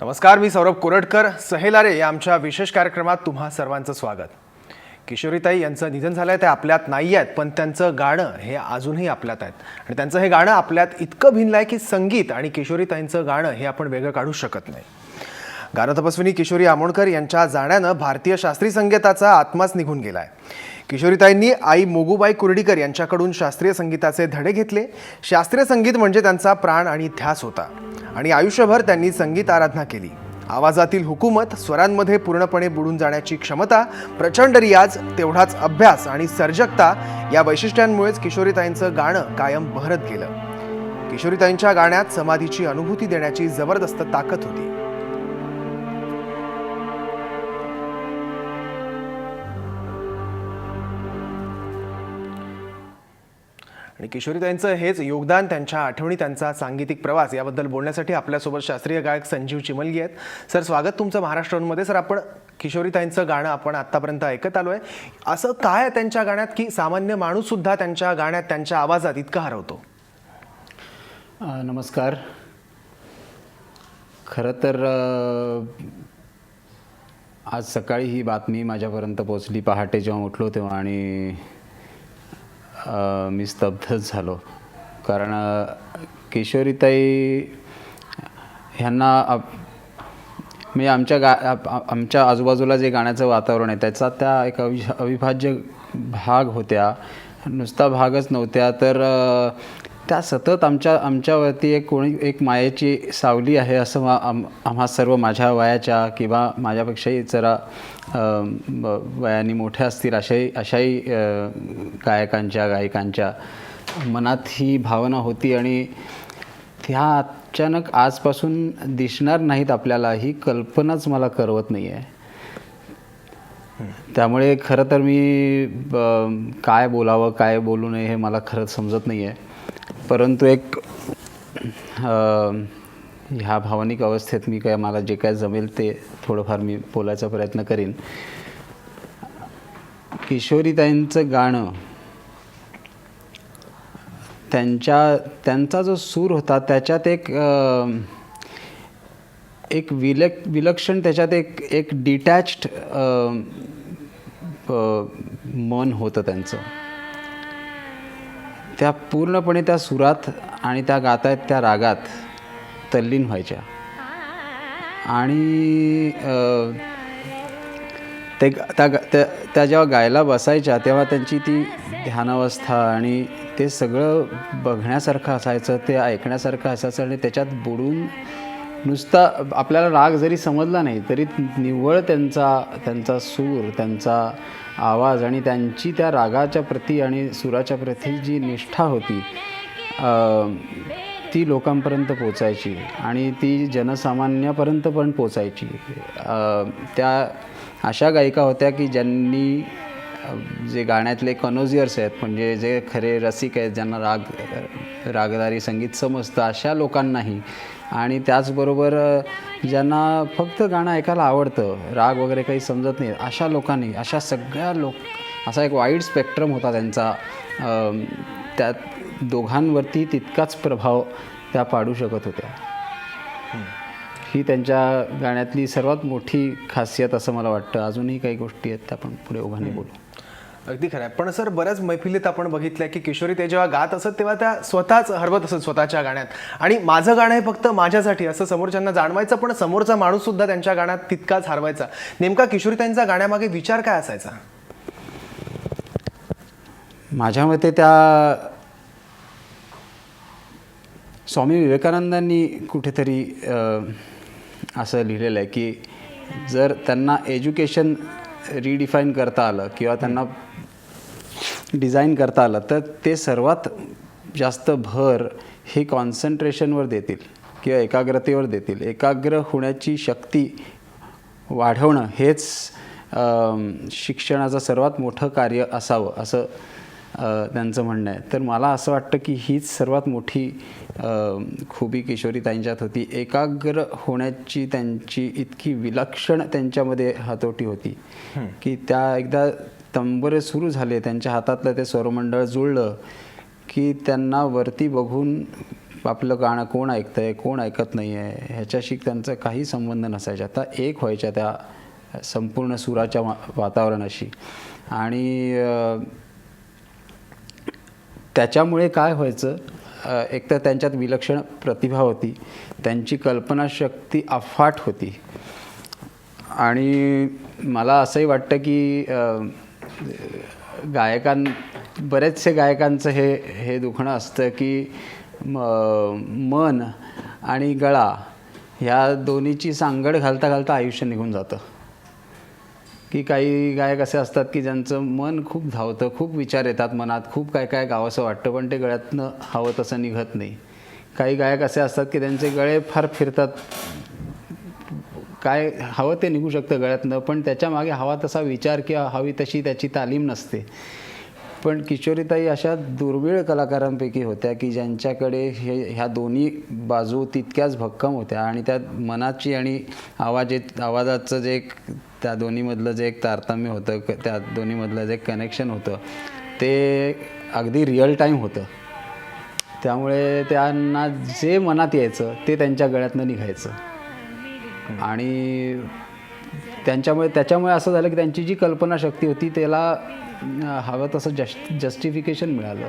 नमस्कार मी सौरभ कोरटकर सहेलारे या आमच्या विशेष कार्यक्रमात तुम्हा सर्वांचं स्वागत. किशोरीताई यांचं निधन झालं आहे ते आपल्यात नाही आहेत पण त्यांचं गाणं हे अजूनही आपल्यात आहेत. आणि त्यांचं हे गाणं आपल्यात इतकं भिनलं आहे की संगीत आणि किशोरीताईंचं गाणं हे आपण वेगळं काढू शकत नाही. गाणं तपस्विनी किशोरी आमोणकर यांच्या जाण्यानं भारतीय शास्त्रीय संगीताचा आत्माच निघून गेला आहे किशोरीताईंनी आई मोगूबाई कुर्डीकर यांच्याकडून शास्त्रीय संगीताचे धडे घेतले. शास्त्रीय संगीत म्हणजे त्यांचा प्राण आणि ध्यास होता आणि आयुष्यभर त्यांनी संगीत आराधना केली. आवाजातील हुकूमत स्वरांमध्ये पूर्णपणे बुडून जाण्याची क्षमता प्रचंड रियाज तेवढाच अभ्यास आणि सर्जकता या वैशिष्ट्यांमुळेच किशोरीताईंचं गाणं कायम बहरत गेलं. किशोरीताईंच्या गाण्यात समाधीची अनुभूती देण्याची जबरदस्त ताकद होती. आणि किशोरीताईंचं हेच योगदान त्यांच्या आठवणी त्यांचा सांगीतिक प्रवास याबद्दल बोलण्यासाठी आपल्यासोबत शास्त्रीय गायक संजीव चिमलगी आहेत. सर स्वागत तुमचं महाराष्ट्रांमध्ये. सर आपण किशोरीताईंचं गाणं आपण आत्तापर्यंत ऐकत आलो आहे असं काय आहे त्यांच्या गाण्यात की सामान्य माणूससुद्धा त्यांच्या गाण्यात त्यांच्या आवाजात इतका हरवतो? नमस्कार. खरं तर आज सकाळी ही बातमी माझ्यापर्यंत पोचली पहाटे जेव्हा उठलो तेव्हा आणि मी स्तब्धच झालो. कारण किशोरीताई ह्यांना म्हणजे आमच्या गा आमच्या आजूबाजूला जे गाण्याचं वातावरण आहे त्याचा त्या एक अवि अविभाज्य भाग होत्या. नुसता भागच नव्हत्या तर त्या सतत आमच्या आमच्यावरती एक कोणी एक मायेची सावली आहे असं मा- आम आम्हा सर्व माझ्या वयाच्या किंवा माझ्यापेक्षाही जरा ब- वयाने मोठ्या असतील अशाही अशाही गायकांच्या गायिकांच्या मनात ही भावना होती आणि त्या अचानक आजपासून दिसणार नाहीत आपल्याला ही कल्पनाच मला करवत नाही आहे त्यामुळे खरं तर मी ब- काय बोलावं काय बोलू नये हे मला खरंच समजत नाही आहे परंतु एक ह्या भावनिक अवस्थेत मी काय मला जे काय जमेल ते थोडंफार मी बोलायचा प्रयत्न करीन. किशोरीताईंचं गाणं त्यांच्या त्यांचा जो सूर होता त्याच्यात एक एक विलक विलक्षण त्याच्यात एक एक डिटॅच्ड मन होतं त्यांचं. त्या पूर्णपणे त्या सुरात आणि त्या गातायत त्या रागात तल्लीन व्हायच्या. आणि ते त्या ग- त्या त्या जेव्हा गायला बसायच्या तेव्हा त्यांची ती ध्यानावस्था आणि ते सगळं बघण्यासारखं असायचं ते ऐकण्यासारखं असायचं आणि त्याच्यात बुडून नुसता आपल्याला राग जरी समजला नाही तरी निव्वळ त्यांचा त्यांचा सूर त्यांचा आवाज आणि त्यांची त्या रागाच्या प्रती आणि सुराच्या प्रती जी निष्ठा होती ती लोकांपर्यंत पोचायची आणि ती जनसामान्यापर्यंत पण पोचायची. त्या अशा गायिका होत्या की ज्यांनी जे गाण्यातले कनोजियर्स आहेत म्हणजे जे खरे रसिक आहेत ज्यांना राग रागदारी संगीत समजतं अशा लोकांनाही आणि त्याचबरोबर ज्यांना फक्त गाणं ऐकायला आवडतं राग वगैरे काही समजत नाही अशा लोकांनी अशा सगळ्या लोक असा एक वाईड स्पेक्ट्रम होता त्यांचा. त्यात दोघांवरती तितकाच प्रभाव त्या पाडू शकत होत्या. ही. त्यांच्या गाण्यातली सर्वात मोठी खासियत असं मला वाटतं. अजूनही काही गोष्टी आहेत त्या आपण पुढे ओघाने बोलू. अगदी खरं आहे. पण सर बऱ्याच मैफिलीत आपण बघितलं की किशोरी ते जेव्हा गात असत तेव्हा त्या स्वतःच हरवत असत स्वतःच्या गाण्यात. आणि माझं गाणं हे फक्त माझ्यासाठी असं समोरच्यांना जाणवायचं पण समोरचा माणूस सुद्धा त्यांच्या गाण्यात तितकाच हरवायचा. नेमका किशोरी त्यांचा गाण्यामागे विचार काय असायचा? माझ्या मते त्या स्वामी विवेकानंदांनी कुठेतरी असं लिहिलेलं आहे की जर त्यांना एज्युकेशन रिडिफाईन करता आलं किंवा त्यांना डिझाईन करता आलं तर ते सर्वात जास्त भर हे कॉन्सन्ट्रेशनवर देतील किंवा एकाग्रतेवर देतील. एकाग्र होण्याची शक्ती वाढवणं हेच शिक्षणाचं सर्वात मोठं कार्य असावं असं त्यांचं म्हणणं आहे. तर मला असं वाटतं की हीच सर्वात मोठी खूबी किशोरीताईंच्यात होती. एकाग्र होण्याची त्यांची इतकी विलक्षण त्यांच्यामध्ये हातोटी होती की त्या एकदा तंबरे सुरू झाले त्यांच्या हातातलं ते स्वरमंडळ जुळलं की त्यांना वरती बघून आपलं गाणं कोण ऐकतं आहे कोण ऐकत नाही आहे ह्याच्याशी त्यांचा काही संबंध नसायचा. आता एक व्हायच्या त्या संपूर्ण सुराच्या वा वातावरणाशी. आणि त्याच्यामुळे काय व्हायचं एक तर त्यांच्यात विलक्षण प्रतिभा होती त्यांची कल्पनाशक्ती अफाट होती. आणि मला असंही वाटतं की गायकां बरेचसे गायकांचं हे हे दुखणं असतं की म मन आणि गळा ह्या दोन्हीची सांगड घालता घालता आयुष्य निघून जातं. की काही गायक असे असतात की ज्यांचं मन खूप धावतं खूप विचार येतात मनात खूप काय काय गावंसं वाटतं पण ते गळ्यातनं हवं तसं निघत नाही. काही गायक असे असतात की त्यांचे गळे फार फिरतात काय हवं ते निघू शकतं गळ्यातनं पण त्याच्यामागे हवा तसा विचार किंवा हवी तशी त्याची तालीम नसते. पण किशोरीताई अशा दुर्मिळ कलाकारांपैकी होत्या की ज्यांच्याकडे हे ह्या दोन्ही बाजू तितक्याच भक्कम होत्या आणि त्या मनाची आणि आवाजे आवाजाचं जे एक त्या दोन्हीमधलं जे एक तारतम्य होतं क- त्या दोन्हीमधलं जे कनेक्शन होतं ते अगदी रिअल टाईम होतं. त्यामुळे त्यांना जे मनात यायचं ते त्यांच्या गळ्यातनं निघायचं. आणि त्यांच्यामुळे त्याच्यामुळे असं झालं की त्यांची जी कल्पनाशक्ती होती त्याला हवं तसं जस्ट जस्टिफिकेशन मिळालं.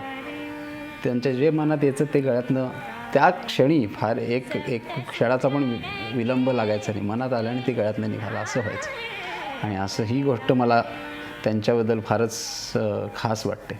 त्यांच्या जे मनात यायचं ते गळ्यातनं त्या क्षणी फार एक एक क्षणाचा पण विलंब लागायचा नाही. मनात आलं आणि ते गळ्यातनं निघालं. असं व्हायचं. आणि असं ही गोष्ट मला त्यांच्याबद्दल फारच खास वाटते.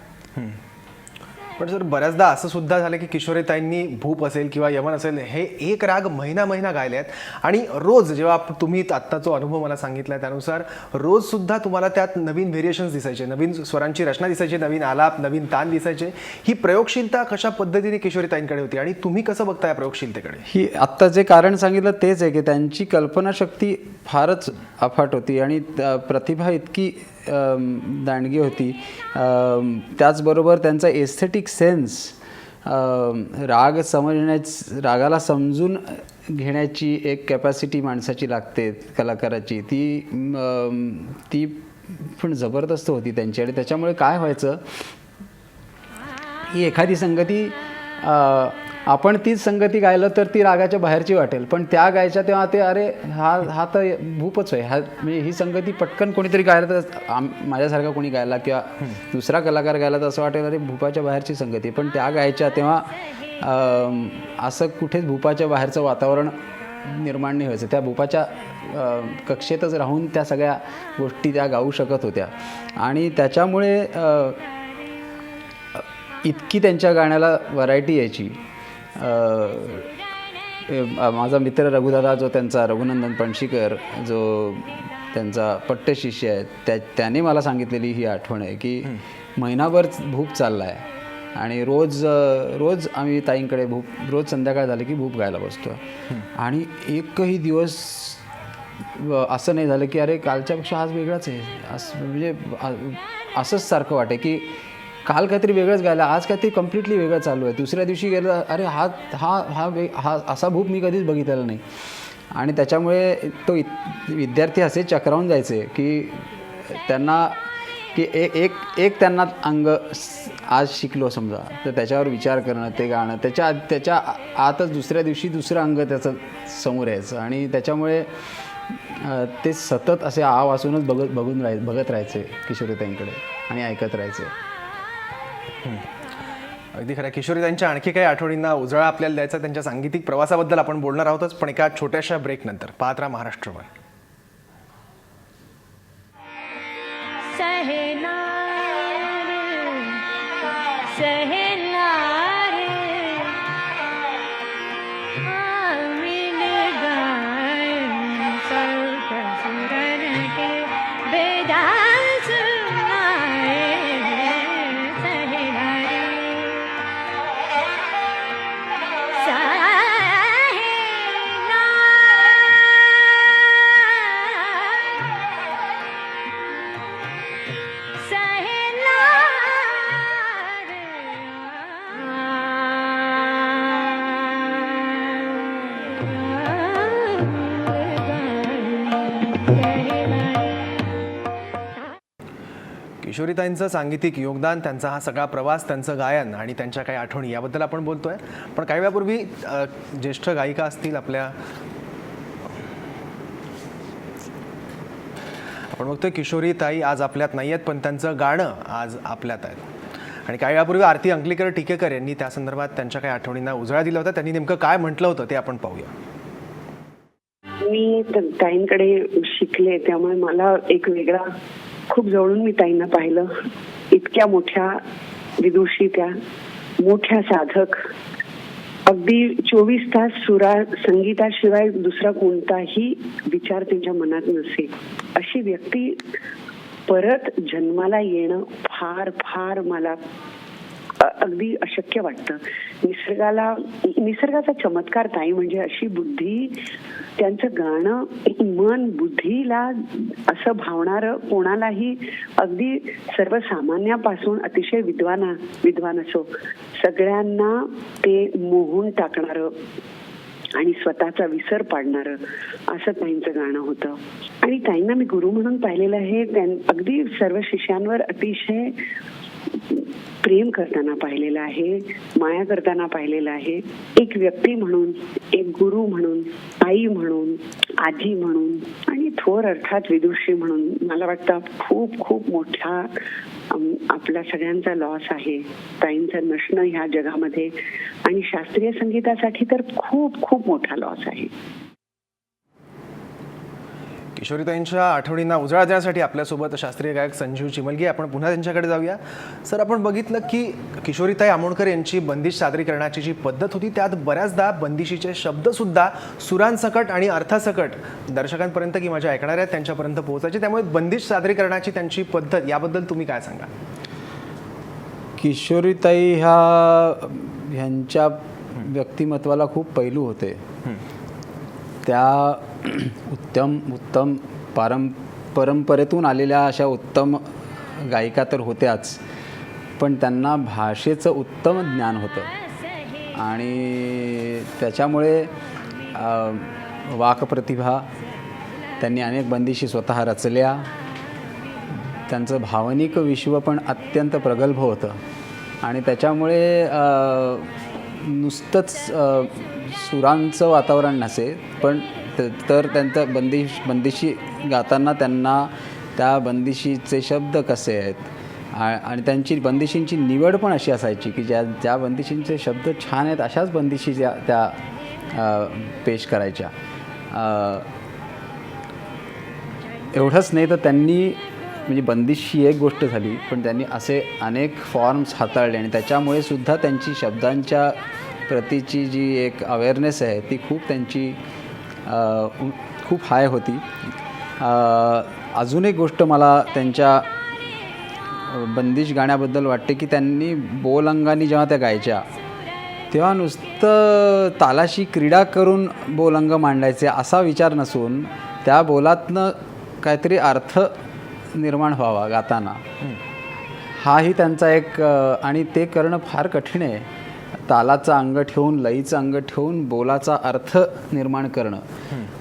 पण सर बऱ्याचदा असं सुद्धा झालं की किशोरीताईंनी भूप असेल किंवा यमन असेल हे एक राग महिना महिना गायले आहेत आणि रोज जेव्हा तुम्ही आत्ता जो अनुभव मला सांगितला त्यानुसार रोज सुद्धा तुम्हाला त्यात नवीन व्हेरिएशन्स दिसायचे नवीन स्वरांची रचना दिसायची नवीन आलाप नवीन ताण दिसायचे. ही प्रयोगशीलता कशा पद्धतीने किशोरीताईंकडे होती आणि तुम्ही कसं बघता या प्रयोगशीलतेकडे? ही आत्ता जे कारण सांगितलं तेच आहे की त्यांची कल्पनाशक्ती फारच अफाट होती आणि प्रतिभा इतकी दांडगी होती. त्याचबरोबर त्यांचा एस्थेटिक सेन्स राग समजण्याच रागाला समजून घेण्याची एक कॅपॅसिटी माणसाची लागते कलाकाराची. ती ती पण जबरदस्त होती त्यांची आणि त्याच्यामुळे काय व्हायचं ही एखादी संगती आपण तीच संगती गायलं तर ती रागाच्या बाहेरची वाटेल. पण त्या गायच्या तेव्हा ते अरे हा हा तर भूपच आहे. हा म्हणजे ही संगती पटकन कोणीतरी गायला तर आम माझ्यासारखा कोणी गायला किंवा दुसरा कलाकार गायला तर असं वाटेल अरे भूपाच्या बाहेरची संगती. पण त्या गायच्या तेव्हा असं कुठेच भूपाच्या बाहेरचं वातावरण निर्माण नाही व्हायचं. त्या भूपाच्या कक्षेतच राहून त्या सगळ्या गोष्टी त्या गाऊ शकत होत्या. आणि त्याच्यामुळे इतकी त्यांच्या गाण्याला व्हरायटी यायची. माझा मित्र रघुदादा जो त्यांचा रघुनंदन पणशीकर जो त्यांचा पट्टशिष्य आहे त्या त्याने मला सांगितलेली ही आठवण आहे की महिनाभर भूप चालला आहे आणि रोज रोज आम्ही ताईंकडे भूप रोज संध्याकाळ झाली की भूप गायला बसतो. आणि एकही दिवस असं नाही झालं की अरे कालच्यापेक्षा आज वेगळाच आहे. असं म्हणजे असंच सारखं वाटे की काल काहीतरी वेगळंच गायलं आज काहीतरी कम्प्लिटली वेगळं चालू आहे. दुसऱ्या दिवशी गेलं अरे हा हा हा वे हा असा भूप मी कधीच बघितलेला नाही. आणि त्याच्यामुळे तो विद्यार्थी असे चक्रावून जायचे की त्यांना की एक एक एक त्यांना अंग आज शिकलो समजा. तर त्याच्यावर विचार करणं ते गाणं त्याच्या त्याच्या आतच दुसऱ्या दिवशी दुसरं अंग त्याचं समोर यायचं. आणि त्याच्यामुळे ते सतत असे आ वाचूनच बघत बघून राहाय बघत राहायचे किशोरीताईंकडे आणि ऐकत राहायचे. अगदी खरं. किशोरीताईंच्या आणखी काही आठवणींना उजळा आपल्याला द्यायचा त्यांच्या सांगीतिक प्रवासाबद्दल आपण बोलणार आहोतच. पण एका छोट्याशा ब्रेकनंतर पाहत राहा महाराष्ट्रवर किशोरीताईंचं सांगितिक योगदान त्यांचा हा सगळा प्रवास त्यांचं गायन आणि त्यांच्या काही आठवणी याबद्दल आपण बोलतोय. पण काही वेळापूर्वी ज्येष्ठ गायिका असतील आपल्या आपण बघतोय किशोरी ताई आज आपल्यात नाही आहेत पण त्यांचं गाणं आज आपल्यात आहेत आणि काही वेळापूर्वी आरती अंकलीकर टिकेकर यांनी त्या संदर्भात त्यांच्या काही आठवणींना उजळा दिला होता. त्यांनी नेमकं काय म्हटलं होतं ते आपण पाहूया. मी ताईंकडे शिकले त्यामुळे मला एक वेगळा खूप जवळून मी ताईंना पाहिलं. इतक्या मोठ्या विदुषी त्या मोठ्या साधक. अगदी चोवीस तास सुरा संगीताशिवाय दुसरा कोणताही विचार त्यांच्या मनात नसे. अशी व्यक्ती परत जन्माला येणं फार फार मला अगदी अशक्य वाटतं. निसर्गाला निसर्गाचा चमत्कार काही म्हणजे अशी बुद्धी त्यांचं गाणं मन बुद्धीला असं भावणारं कोणालाही अगदी सर्वसामान्यापासून अतिशय विद्वाना विद्वान असो सगळ्यांना ते मोहून टाकणारं आणि स्वतःचा विसर पाडणारं असं ताईंचं गाणं होतं. आणि ताईंना मी गुरु म्हणून पाहिलेलं आहे. त्यां अगदी सर्व शिष्यांवर अतिशय प्रेम करताना पाहिलेलं आहे माया करताना पाहिलेलं आहे. एक व्यक्ती म्हणून एक गुरु म्हणून आई म्हणून आजी म्हणून आणि थोर अर्थात विदुषी म्हणून मला वाटतं खूप खूप मोठा आपला सगळ्यांचा लॉस आहे. ताईंचं नसणं ह्या जगामध्ये आणि शास्त्रीय संगीतासाठी तर खूप खूप मोठा लॉस आहे. किशोरीताईंच्या आठवणींना उजाळा देण्यासाठी आपल्यासोबत शास्त्रीय गायक संजीव चिमलगी आपण पुन्हा त्यांच्याकडे जाऊया. सर आपण बघितलं की किशोरीताई आमोणकर यांची बंदिश सादरीकरणाची जी पद्धत होती त्यात बऱ्याचदा बंदिशीचे शब्दसुद्धा सुरांसकट आणि अर्थासकट दर्शकांपर्यंत की माझ्या ऐकणाऱ्या आहेत त्यांच्यापर्यंत पोहोचायचे. त्यामुळे बंदिश सादरीकरणाची त्यांची पद्धत याबद्दल तुम्ही काय सांगा? किशोरीताई ह्या ह्यांच्या व्यक्तिमत्वाला खूप पैलू होते. त्या उत्तम उत्तम पारं परंपरेतून आलेल्या अशा उत्तम गायिका तर होत्याच. पण त्यांना भाषेचं उत्तम ज्ञान होतं. आणि त्याच्यामुळे वाकप्रतिभा त्यांनी अनेक बंदिशी स्वतः रचल्या. त्यांचं भावनिक विश्व पण अत्यंत प्रगल्भ होतं. आणि त्याच्यामुळे नुसतंच सुरांचं वातावरण नसे पण तर त्यांचं बंदिश बंदिशी गाताना त्यांना त्या बंदिशीचे शब्द कसे आहेत? आणि त्यांची बंदिशींची निवड पण अशी असायची की ज्या ज्या बंदिशींचे शब्द छान आहेत अशाच बंदिशी ज्या त्या पेश करायच्या. एवढंच नाही तर त्यांनी म्हणजे बंदिशी एक गोष्ट झाली पण त्यांनी असे अनेक फॉर्म्स हाताळले आणि त्याच्यामुळे सुद्धा त्यांची शब्दांच्या प्रतीची जी एक अवेअरनेस आहे ती खूप त्यांची खूप हाय होती. अजून एक गोष्ट मला त्यांच्या बंदिश गाण्याबद्दल वाटते की त्यांनी बोलंगानी जेव्हा त्या गायच्या तेव्हा नुसतं तालाशी क्रीडा करून बोलंग मांडायचे असा विचार नसून त्या बोलातनं काहीतरी अर्थ निर्माण व्हावा गाताना. हाही त्यांचा एक आणि ते करणं फार कठीण आहे. तालाचं अंग ठेवून लईचं अंग ठेवून बोलाचा अर्थ निर्माण करणं.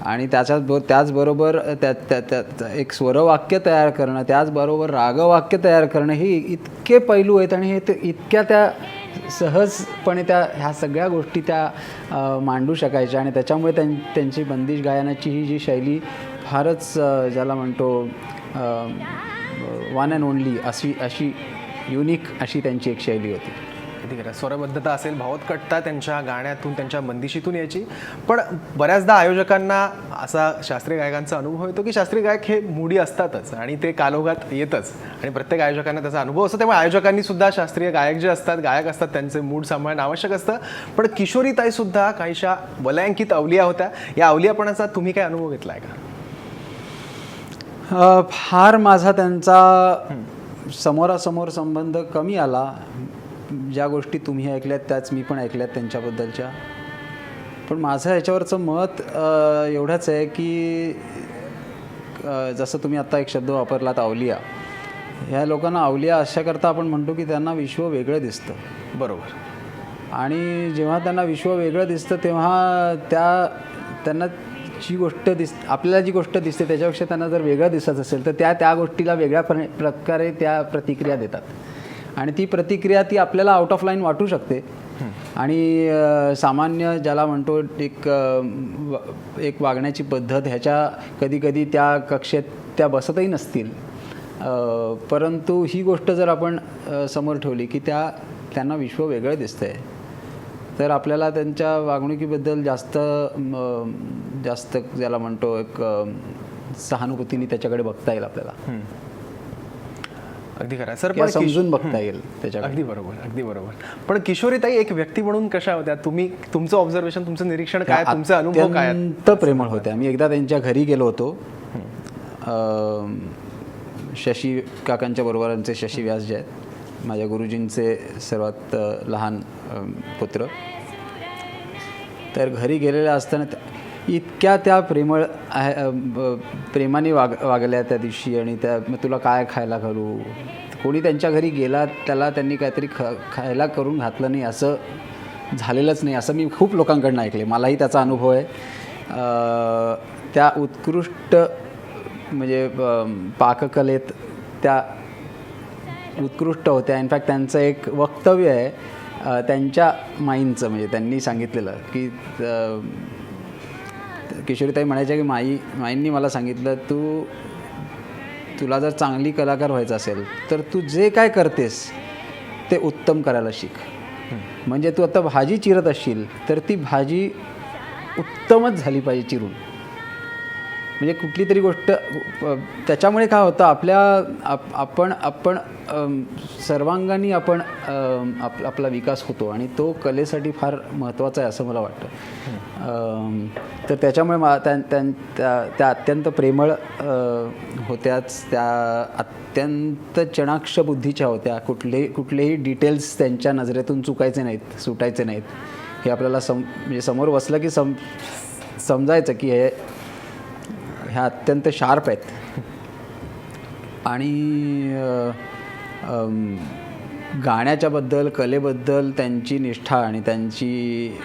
आणि त्याच्यात बो त्याचबरोबर त्या त्या त्या एक स्वरवाक्य तयार करणं त्याचबरोबर रागवाक्य तयार करणं हे इतके पैलू आहेत आणि हे इतक्या त्या सहजपणे त्या ह्या सगळ्या गोष्टी त्या मांडू शकायच्या. आणि त्याच्यामुळे त्यां त्यांची बंदिश गायनाची ही जी शैली फारच ज्याला म्हणतो वन अँड ओनली अशी अशी युनिक अशी त्यांची एक शैली होती. किती खरं स्वरबद्धता असेल भावोत्कटता त्यांच्या गाण्यातून त्यांच्या बंदिशीतून यायची. पण बऱ्याचदा आयोजकांना असा शास्त्रीय गायकांचा अनुभव येतो की शास्त्रीय गायक हे मूडी असतातच आणि ते कालोगात येतच. आणि प्रत्येक आयोजकांना त्याचा अनुभव असतो. त्यामुळे आयोजकांनी सुद्धा शास्त्रीय गायक जे असतात गायक असतात त्यांचे मूड सांभाळणं आवश्यक असतं. पण किशोरीताई सुद्धा काहीशा वलयांकित अवलिया होत्या. या अवलियापणाचा तुम्ही काय अनुभव घेतला आहे का फार माझा त्यांचा समोरासमोर संबंध कमी आला. ज्या गोष्टी तुम्ही ऐकल्यात त्याच मी पण ऐकल्यात त्यांच्याबद्दलच्या. पण माझं ह्याच्यावरचं मत एवढंच आहे की जसं तुम्ही आत्ता एक शब्द वापरलात अवलिया ह्या लोकांना अवलिया अशा करता आपण म्हणतो की त्यांना विश्व वेगळं दिसतं. बरोबर. आणि जेव्हा त्यांना विश्व वेगळं दिसतं तेव्हा त्या त्यांना जी गोष्ट दिस आपल्याला जी गोष्ट दिसते त्याच्यापेक्षा त्यांना जर वेगळं दिसत असेल तर त्या त्या गोष्टीला वेगळ्या प्र प्रकारे त्या प्रतिक्रिया देतात. आणि ती प्रतिक्रिया ती आपल्याला आउट ऑफ लाईन वाटू शकते. आणि सामान्य ज्याला म्हणतो एक एक वागण्याची पद्धत ह्याच्या कधी कधी त्या कक्षेत त्या बसतही नसतील. परंतु ही गोष्ट जर आपण समोर ठेवली की त्या त्यांना विश्व वेगळं आहे तर आपल्याला त्यांच्या वागणुकीबद्दल जास्त जास्त ज्याला म्हणतो एक सहानुभूतीने त्याच्याकडे बघता येईल आपल्याला. अगदी खरं. सर पण समजून बघता येईल त्याच्याकडे. अगदी बरोबर अगदी बरोबर. पण किशोरीताई एक व्यक्ती म्हणून कशा होत्या? तुम्ही तुमचं ऑब्झर्वेशन तुमचं निरीक्षण काय? तुमचे अनुभव काय? अत्यंत प्रेमळ होत्या. मी एकदा त्यांच्या घरी गेलो होतो. शशी काकांच्या बरोबरांचे शशी व्यास जे आहेत. माझ्या गुरुजींचे सर्वात लहान पुत्र. तर घरी गेलेल्या असताना इतक्या त्या प्रेमळ आहे ब- प्रेमाने वाग वागल्या त्या दिवशी आणि त्या मग तुला काय खायला घालू? कोणी त्यांच्या घरी गेला त्याला त्यांनी काहीतरी ख खायला करून घातलं नाही असं झालेलंच नाही असं मी खूप लोकांकडनं ऐकले मलाही त्याचा अनुभव आहे. त्या उत्कृष्ट म्हणजे पाककलेत त्या उत्कृष्ट होत्या. इनफॅक्ट त्यांचं एक वक्तव्य आहे त्यांच्या माईंचं म्हणजे त्यांनी सांगितलेलं की किशोरीताई म्हणायच्या की माई माईंनी मला सांगितलं तू तुला जर चांगली कलाकार व्हायचं असेल तर तू जे काय करतेस ते उत्तम करायला शिक. म्हणजे तू आता भाजी चिरत असशील तर ती भाजी उत्तमच झाली पाहिजे चिरून. म्हणजे कुठली तरी गोष्ट त्याच्यामुळे काय होतं आपल्या आप आपण आपण सर्वांगानी सर्वांगाने आपण आप आपला विकास होतो आणि तो कलेसाठी फार महत्त्वाचा आहे असं मला वाटतं. तर त्याच्यामुळे मा त्या त्या- त्या त्या अत्यंत प्रेमळ होत्याच त्या अत्यंत चणाक्ष बुद्धीच्या होत्या. कुठलेही कुठलेही डिटेल्स त्यांच्या नजरेतून चुकायचे नाहीत सुटायचे नाहीत. हे आपल्याला सम म्हणजे समोर बसलं की सम समजायचं की हे ह्या अत्यंत शार्प आहेत. आणि अ, अम, गाण्याच्या बद्दल कलेबद्दल त्यांची निष्ठा आणि त्यांची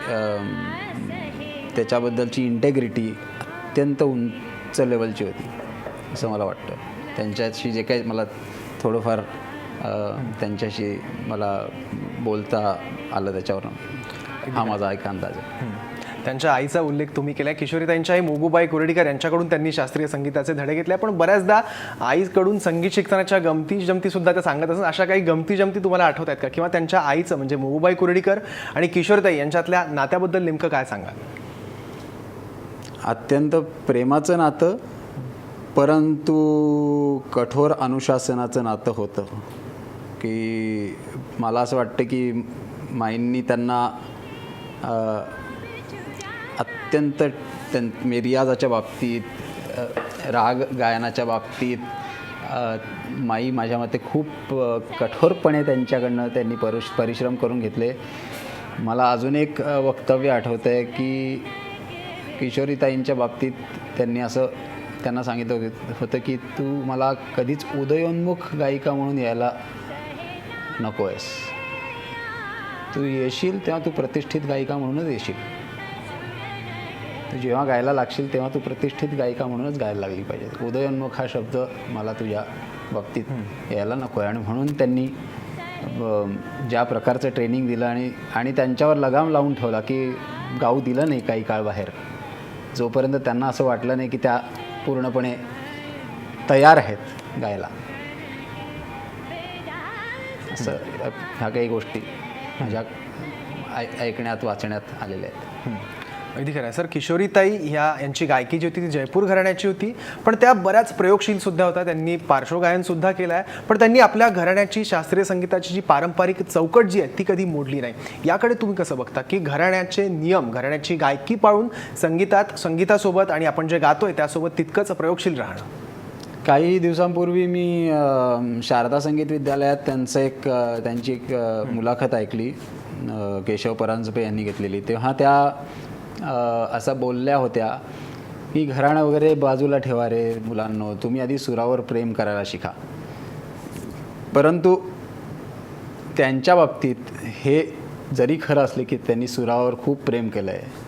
त्याच्याबद्दलची इंटेग्रिटी अत्यंत उंच लेवलची होती असं मला वाटतं. त्यांच्याशी जे काही मला थोडंफार त्यांच्याशी मला बोलता आलं त्याच्यावरून. हा माझा एक अंदाज आहे. त्यांच्या आईचा उल्लेख तुम्ही केला किशोरीताईंच्या आई मोगूबाई कुर्डीकर यांच्याकडून त्यांनी शास्त्रीय संगीताचे धडे घेतले. पण बऱ्याचदा आईकडून संगीत शिकतानाच्या गमती जमती सुद्धा त्या सांगत असतात. अशा काही गमती जमती तुम्हाला आठवत आहेत का? किंवा त्यांच्या आईचं म्हणजे मोगूबाई कुर्डीकर आणि किशोरीताई यांच्यातल्या नात्याबद्दल नेमकं काय सांगाल? अत्यंत प्रेमाचं नातं परंतु कठोर अनुशासनाचं नातं होतं. की मला असं वाटतं की माईंनी त्यांना अत्यंत त्यां म्हणजे रियाजाच्या बाबतीत राग गायनाच्या बाबतीत माई माझ्या मते खूप कठोरपणे त्यांच्याकडनं त्यांनी परिश परिश्रम करून घेतले. मला अजून एक वक्तव्य आठवतं आहे की किशोरीताईंच्या बाबतीत त्यांनी असं त्यांना सांगितलं होतं- होतं की तू मला कधीच उदयोन्मुख गायिका म्हणून यायला नको आहेस तू येशील तेव्हा तू प्रतिष्ठित गायिका म्हणूनच येशील. तू जेव्हा गायला लागशील तेव्हा तू प्रतिष्ठित गायिका म्हणूनच गायला लागली पाहिजे. उदयोन्मुख हा शब्द मला तुझ्या बाबतीत यायला नको आहे. आणि म्हणून त्यांनी ज्या प्रकारचं ट्रेनिंग दिलं आणि आणि त्यांच्यावर लगाम लावून ठेवला की गाऊ दिलं नाही काही काळ बाहेर. जोपर्यंत त्यांना असं वाटलं नाही की त्या पूर्णपणे तयार आहेत गायला. असं ह्या काही गोष्टी माझ्या ऐकण्यात वाचण्यात आलेल्या आहेत. अगदी खरं आहे. सर किशोरीताई ह्या यांची गायकी जी होती ती जयपूर घराण्याची होती. पण त्या बऱ्याच प्रयोगशील सुद्धा होत्या. त्यांनी पार्श्वगायन सुद्धा केलं आहे पण त्यांनी आपल्या घराण्याची शास्त्रीय संगीताची जी पारंपरिक चौकट जी आहे ती कधी मोडली नाही. याकडे तुम्ही कसं बघता? की घराण्याचे नियम घराण्याची गायकी पाळून संगीतात संगीतासोबत आणि आपण जे गातोय त्यासोबत तितकंच प्रयोगशील राहणं? काही दिवसांपूर्वी मी शारदा संगीत विद्यालयात त्यांचं एक त्यांची एक मुलाखत ऐकली. केशव परांजपे यांनी घेतलेली. तेव्हा त्या असं बोलल्या होत्या की घराणं वगैरे बाजूला ठेवा रे मुलांनो तुम्ही आधी सुरावर प्रेम करायला शिका. परंतु त्यांच्या बाबतीत हे जरी खरं असले की त्यांनी सुरावर खूप प्रेम केलं आहे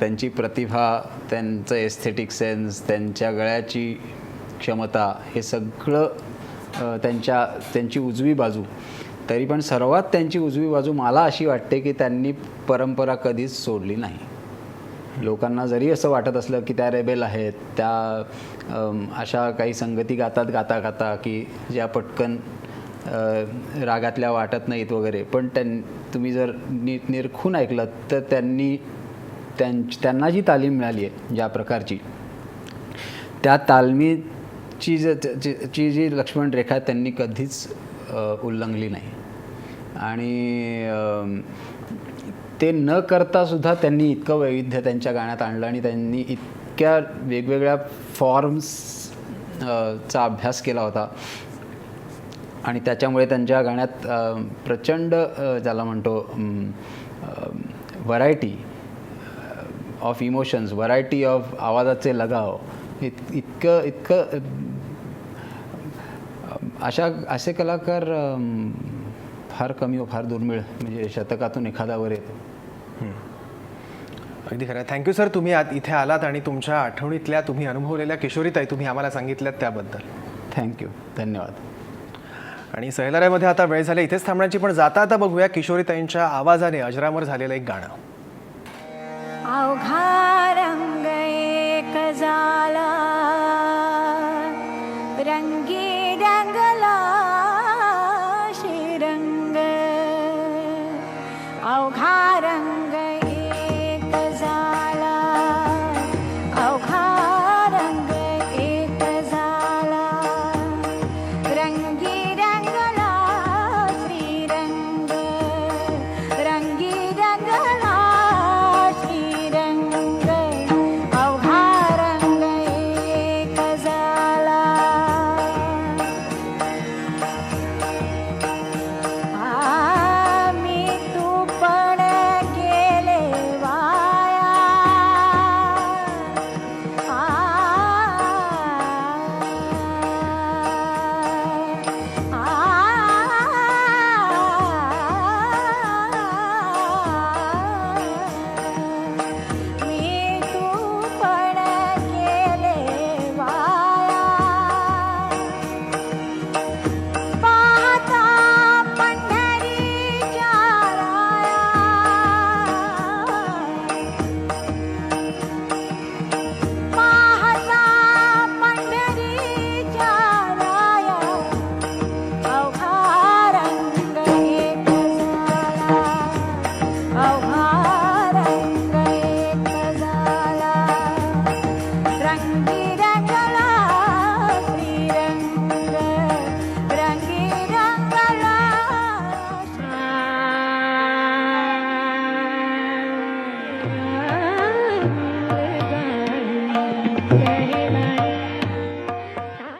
त्यांची प्रतिभा त्यांचं एस्थेटिक सेन्स त्यांच्या गळ्याची क्षमता हे सगळं त्यांच्या त्यांची उजवी बाजू तरी पण सर्वात त्यांची उजवी बाजू मला अशी वाटते की त्यांनी परंपरा कधीच सोडली नाही. लोकांना जरी असं वाटत असलं की त्या रेबेल आहेत त्या अशा काही संगती गातात गाता गाता की ज्या पटकन रागातल्या वाटत नाहीत वगैरे. पण त्यां तुम्ही जर नीट निरखून ऐकलं तर त्यांनी त्यां त्यांना जी तालीम मिळाली आहे ज्या प्रकारची त्या तालमीची ज ची जी लक्ष्मण रेखा त्यांनी कधीच उल्लंघली नाही. आणि ते न करता सुद्धा त्यांनी इतकं वैविध्य त्यांच्या गाण्यात आणलं आणि त्यांनी इतक्या वेगवेगळ्या फॉर्म्स चा अभ्यास केला होता. आणि त्याच्यामुळे त्यांच्या गाण्यात प्रचंड ज्याला म्हणतो variety of emotions variety of आवाजाचे लगाव इत इतकं इतकं अशा असे कलाकार फार कमी व फार दुर्मिळ म्हणजे शतकातून एखादावर येतो. अगदी खरं थँक्यू सर तुम्ही आत इथे आलात आणि तुमच्या आठवणीतल्या तुम्ही अनुभवलेल्या किशोरीताई तुम्ही आम्हाला सांगितल्यात त्याबद्दल. थँक्यू धन्यवाद. आणि सहलाऱ्यामध्ये आता वेळ झाली. इथेच थांबण्याची पण जाता आता बघूया किशोरीताईंच्या आवाजाने अजरामर झालेलं एक गाणं. अवघा रंग एक झाला